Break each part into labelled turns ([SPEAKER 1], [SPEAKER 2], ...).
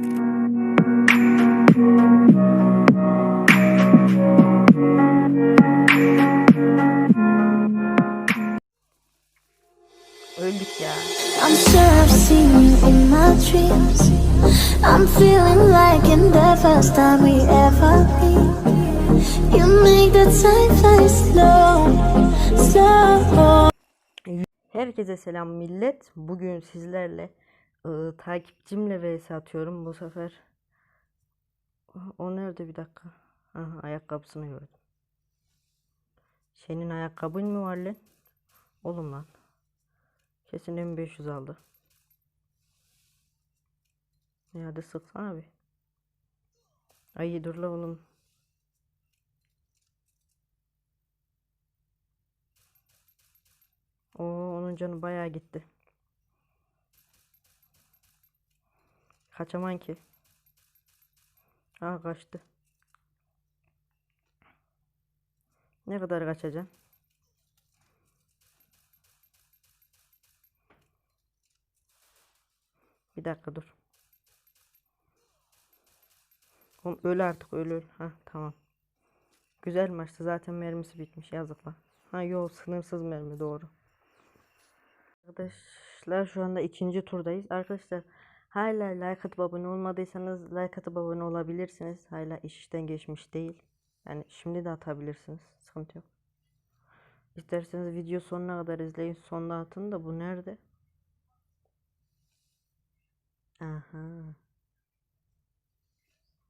[SPEAKER 1] Öldük ya.
[SPEAKER 2] I'm sure I've seen you in my dreams. I'm feeling like in the first time we ever meet. You make the time fly slow, slow.
[SPEAKER 1] Herkese selam millet. Bugün sizlerle ıı, takipçimle vs atıyorum bu sefer. O nerede bir dakika? Aha, ayakkabısını gördüm. Senin ayakkabın mı var lan? Oğlum lan. Kesin M500 aldı. Ya hadi sıksana bir. Ay dur la oğlum. Oo, onun canı bayağı gitti. Kaçaman ki. Aa kaçtı. Ne kadar kaçacaksın? Bir dakika dur. Oğlum öl artık öl öl. Ha tamam. Güzel maçtı zaten mermisi bitmiş yazıklar. Ha yok sınırsız mermi doğru. Arkadaşlar şu anda ikinci turdayız. Arkadaşlar hala like atıp abone olmadıysanız like atıp abone olabilirsiniz. Hala iş işten geçmiş değil. Yani şimdi de atabilirsiniz. Sıkıntı yok. İsterseniz video sonuna kadar izleyin. Sonda atın da bu nerede? Aha.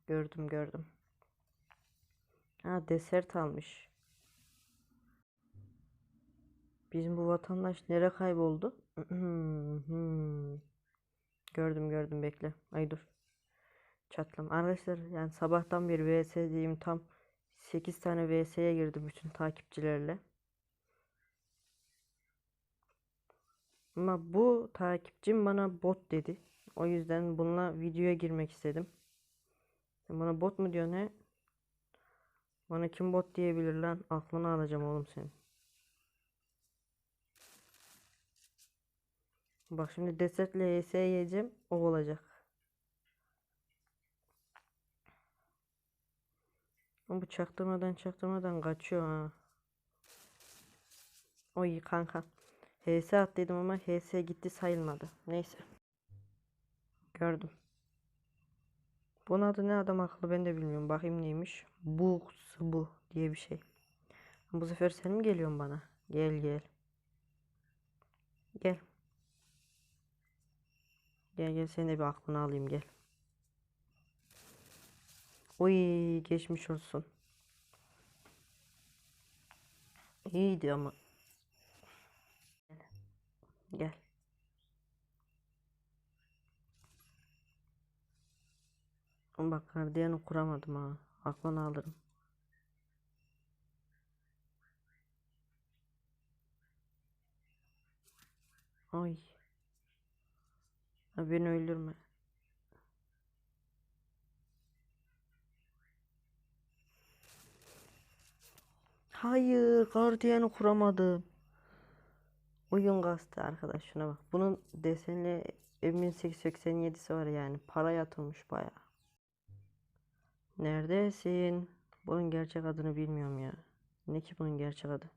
[SPEAKER 1] Gördüm gördüm. Ha desert almış. Bizim bu vatandaş nere kayboldu? Gördüm gördüm bekle. Ay dur. Çatlam. Arkadaşlar yani sabahtan beri VS diyeyim tam 8 tane VS'ye girdi bütün takipçilerle. Ama bu takipçim bana bot dedi. O yüzden bununla videoya girmek istedim. Sen bana bot mu diyor ne? Bana kim bot diyebilir lan? Aklını alacağım oğlum senin. Bak şimdi Desert LS yiyeceğim. O olacak. Bu çaktırmadan çaktırmadan kaçıyor ha. Oy kanka. HS at dedim ama HS gitti sayılmadı. Neyse. Gördüm. Bunun adı ne adam akıllı ben de bilmiyorum. Bakayım neymiş. Bu bu diye bir şey. Bu sefer sen mi geliyorsun bana? Gel. Gel. Gel gel seni de bir aklını alayım gel. Oy geçmiş olsun. İyiydi ama. Gel. Bak gardiyanı kuramadım ha. Aklını alırım. Ay. Beni öldürme. Hayır, gardiyanı kuramadım. Oyun kastı arkadaş şuna bak. Bunun desenli 1887'si var yani. Para yatılmış baya. Neredesin? Bunun gerçek adını bilmiyorum ya. Ne ki bunun gerçek adı?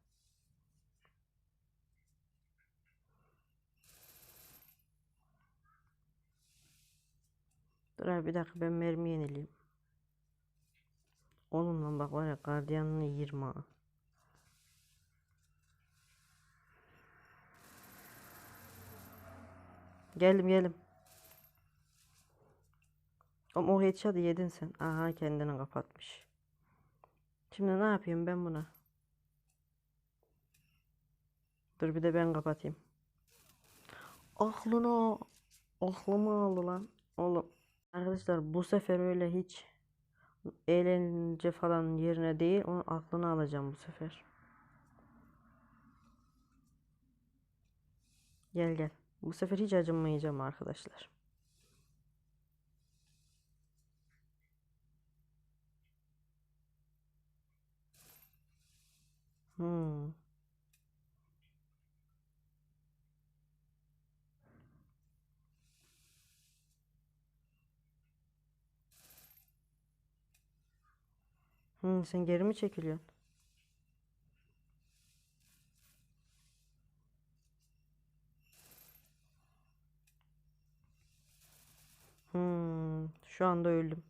[SPEAKER 1] Dur bir dakika ben mermi yenileyim. Oğlum bak var ya gardiyanını yirmi ha. Geldim geldim. Ama o headshot'ı yedin sen. Aha kendini kapatmış. Şimdi ne yapayım ben buna? Dur bir de ben kapatayım. Aklına aklımı aldı lan. Oğlum. Arkadaşlar bu sefer öyle hiç eğlence falan yerine değil. Onun aklını alacağım bu sefer. Gel gel. Bu sefer hiç acımayacağım arkadaşlar. Hmm. Hı, sen geri mi çekiliyorsun? Hmm, şu anda öldüm.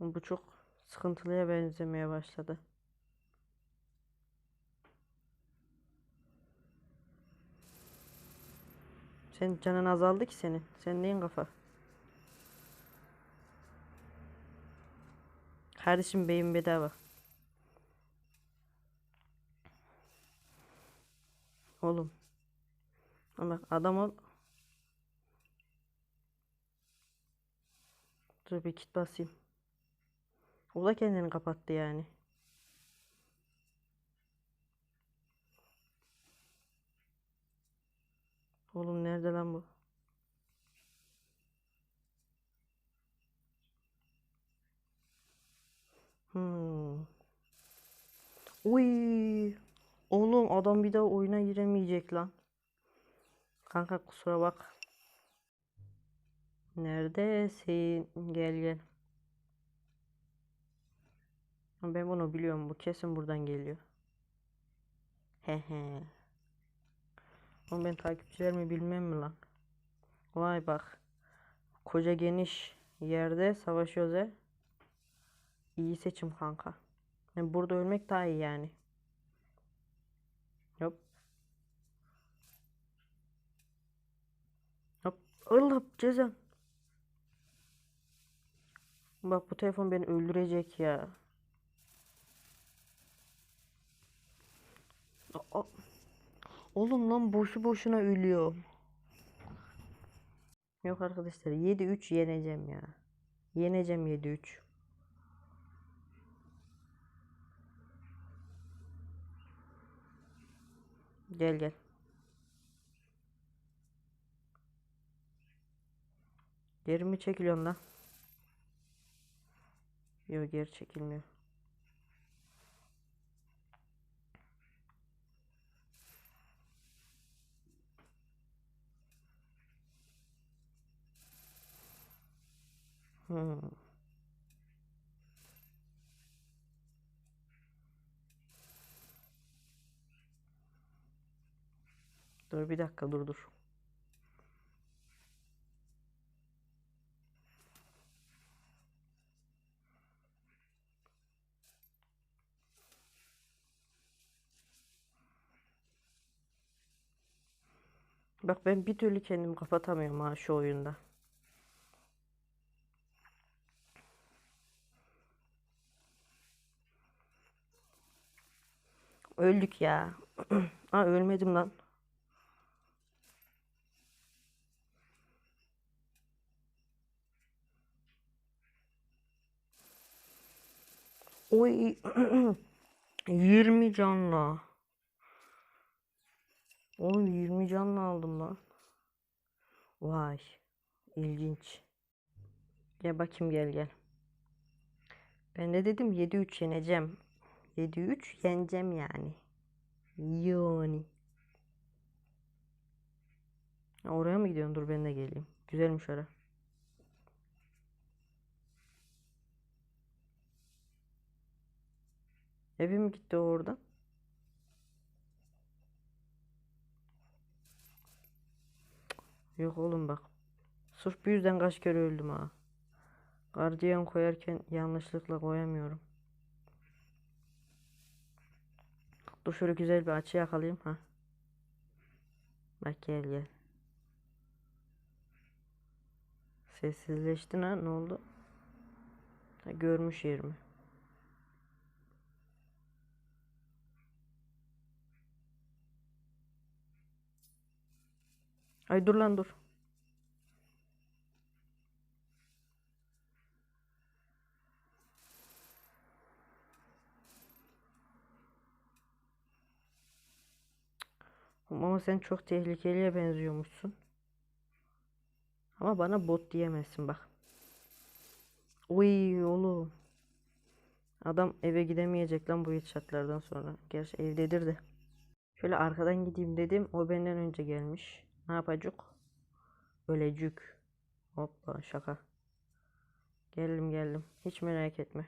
[SPEAKER 1] Bu çok sıkıntılıya benzemeye başladı. Senin canın azaldı ki senin. Senin neyin kafa? Kardeşim beyin bedava. Oğlum. Bak adam ol. Dur bir kit basayım. O da kendini kapattı yani. Oğlum nerede lan bu? Hmm. Uy. Oğlum adam bir daha oyuna giremeyecek lan. Kanka kusura bak. Neredesin? Gel gel. Ben bunu biliyorum. Bu kesin buradan geliyor. He he. Ama ben takipçilerimi bilmem mi lan? Vay bak. Koca geniş yerde savaşıyoruz he. İyi seçim kanka. Yani burada ölmek daha iyi yani. Hop. Hop. Allah cezam. Bak bu telefon beni öldürecek ya. Aa, Oğlum lan boşu boşuna ölüyorum. Yok arkadaşlar 7-3 yeneceğim ya. Yeneceğim 7-3. Gel gel. Geri mi çekiliyorsun lan? Yok geri çekilmiyor. Hmm. Dur bir dakika dur dur. Bak ben bir türlü kendimi kapatamıyorum ha şu oyunda. Öldük ya. Aa ölmedim lan. Oy 20 canla. Oğlum 20 canla aldım lan. Vay ilginç. Gel bakayım gel gel. Ben de dedim 7-3 yeneceğim. 7-3 yeneceğim yani. Yani. Oraya mı gidiyorsun? Dur ben de geleyim. Güzelmiş ora. Eve mi gitti o oradan? Yok oğlum bak. Sırf bu yüzden kaç kere öldüm ha. Gardiyan koyarken yanlışlıkla koyamıyorum. Dur şöyle güzel bir açı yakalayayım ha. Bak gel gel. Sessizleştin ha ne oldu? Ha, görmüş yerimi. Ay dur lan dur. Ama sen çok tehlikeliye benziyormuşsun. Ama bana bot diyemezsin bak. Uy oğlum. Adam eve gidemeyecek lan bu şartlardan sonra. Gerçi evdedir de. Şöyle arkadan gideyim dedim. O benden önce gelmiş. Ne yapacak? Ölecük. Hoppa şaka. Geldim geldim. Hiç merak etme.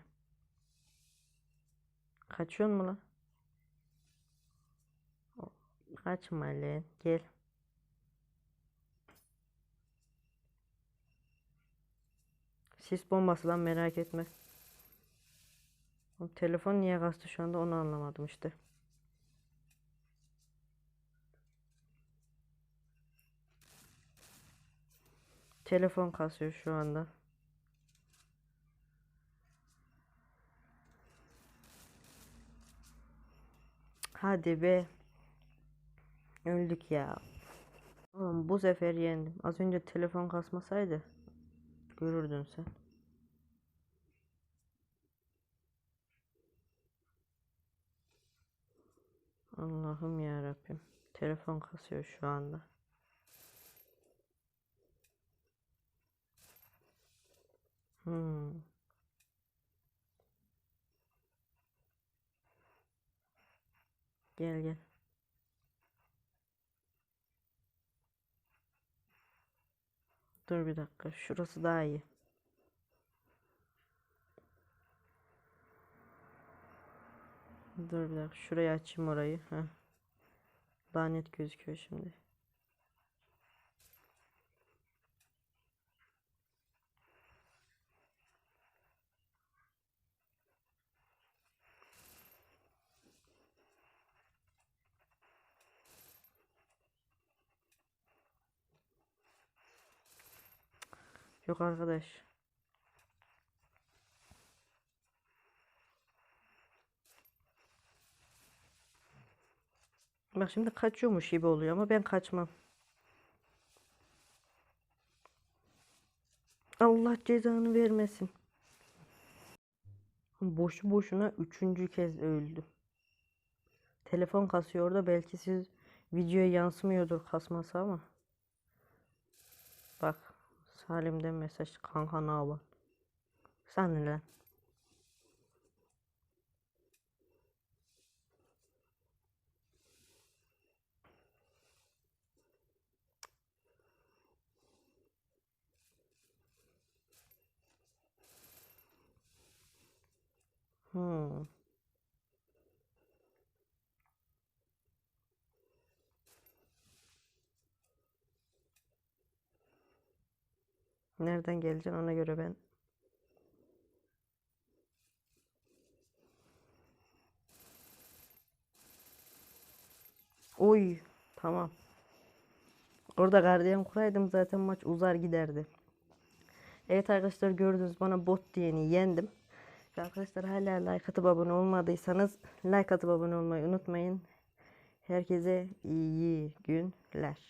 [SPEAKER 1] Kaçıyorsun mu lan? Kaçma lan. Gel. Sis bombası lan merak etme. Telefon niye kastı şu anda onu anlamadım işte. Telefon kasıyor şu anda. Hadi be. Öldük ya. Oğlum bu sefer yendim. Az önce telefon kasmasaydı görürdün sen. Allah'ım ya Rabbim. Telefon kasıyor şu anda. Hmm. Gel gel. Dur bir dakika. Şurası daha iyi. Dur bir dakika. Şurayı açayım orayı. Heh. Daha net gözüküyor şimdi. Yok arkadaş. Bak şimdi kaçıyormuş gibi oluyor ama ben kaçmam. Allah cezanı vermesin. Boşu boşuna üçüncü kez öldüm. Telefon kasıyor da belki siz videoya yansımıyordur kasması ama. Salim'den mesaj kanka ne haber? Sen lan? Hmm. Nereden geleceksin ona göre ben. Oy tamam. Orada gardiyan kuraydım zaten maç uzar giderdi. Evet arkadaşlar gördünüz bana bot diyeni yendim. Ve arkadaşlar hala like atıp abone olmadıysanız like atıp abone olmayı unutmayın. Herkese iyi günler.